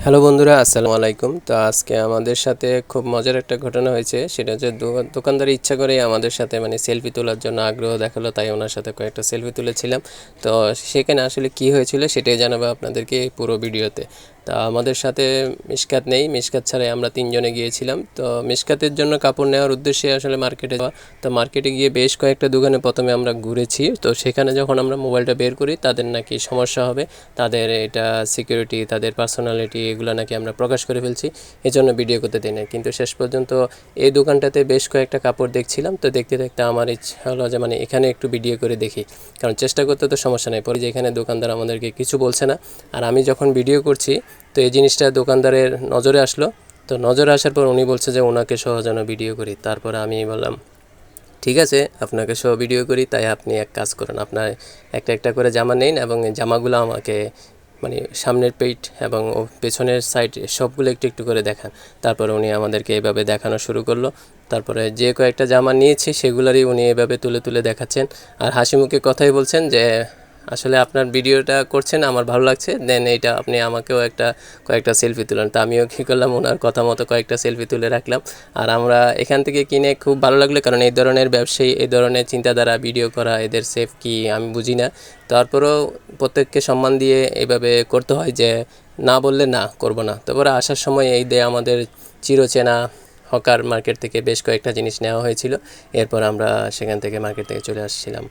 Hello বন্ধুরা, আসসালামু আলাইকুম। তো আজকে আমাদের সাথে খুব মজার একটা ঘটনা হয়েছে। সেটা হচ্ছে দো- দোকানদার ইচ্ছা করে আমাদের সাথে মানে সেলফি তোলার জন্য আগ্রহ দেখাল, তাই ওনার সাথে কয়েকটা সেলফি তুলেছিলাম। তো সেখানে আসলে কি হয়েছিল সেটাই জানাব আপনাদেরকে পুরো ভিডিওতে। তা আমাদের সাথে মিশকাত নেই। মিশকাত ছাড়াই আমরা তিনজনে গিয়েছিলাম। তো মিশকাতের জন্য কাপড় নেওয়ার উদ্দেশ্যে আসলে মার্কেটে যাওয়া। তো মার্কেটে গিয়ে বেশ কয়েকটা দোকানে প্রথমে আমরা ঘুরেছি। তো সেখানে যখন আমরা মোবাইলটা বের করি, তাদের নাকি সমস্যা হবে। তাদের এটা সিকিউরিটি তাদের পার্সোনালিটি এগুলো নাকি আমরা প্রকাশ করে ফেলছি এই জন্য ভিডিও করতে দিই না কিন্তু শেষ পর্যন্ত এই দোকানটাতে বেশ কয়েকটা কাপড় দেখছিলাম। তো দেখতে দেখতে আমার ইচ্ছা হলো যে মানে এখানে একটু ভিডিও করে দেখি। কারণ চেষ্টা করতে তো সমস্যা নেই। পরে যে এখানে দোকানদার আমাদেরকে কিছু বলছে না। আর আমি যখন ভিডিও করছি, তো এই জিনিসটা দোকানদারের নজরে আসলো। তো নজরে আসার পর উনি বলছে যে, ওনাকে সহ যেন ভিডিও করি। তারপরে আমি বললাম, ঠিক আছে, আপনাকে সহ ভিডিও করি। তাই আপনি এক কাজ করুন। আপনার একটা একটা করে জামা নিন এবং জামাগুলো আমাকে মানে সামনের পেট এবং পেছনের সাইড সবগুলো একটু একটু করে দেখান তারপরে উনি আমাদেরকে এভাবে দেখানো শুরু করল। তারপরে যে কয়েকটা জামা নিয়েছি সেগুলোরই উনি এভাবে তুলে তুলে দেখাচ্ছেন। আর হাসি মুখে কথাই বলছেন যে আসলে আপনার ভিডিওটা করছেন, আমার ভালো লাগছে। দেন এইটা আপনি আমাকেও একটা, কয়েকটা সেলফি তুলেন। তা আমিও কী করলাম, ওনার কথা মতো কয়েকটা সেলফি তুলে রাখলাম। আর আমরা এখান থেকে কিনে খুব ভালো লাগল, কারণ এই ধরনের ব্যবসায়ী, এই ধরনের চিন্তাধারা ভিডিও করা, এদের সেফ কি আমি বুঝি না। তারপরেও প্রত্যেককে সম্মান দিয়ে এইভাবে করতে হয় যে, না বললে না করব না। তারপরে আসার সময় এই দিয়ে আমাদের চিরচেনা হকার মার্কেট থেকে বেশ কয়েকটা জিনিস নেওয়া হয়েছিল। এরপর আমরা সেখান থেকে মার্কেট থেকে চলে আসছিলাম।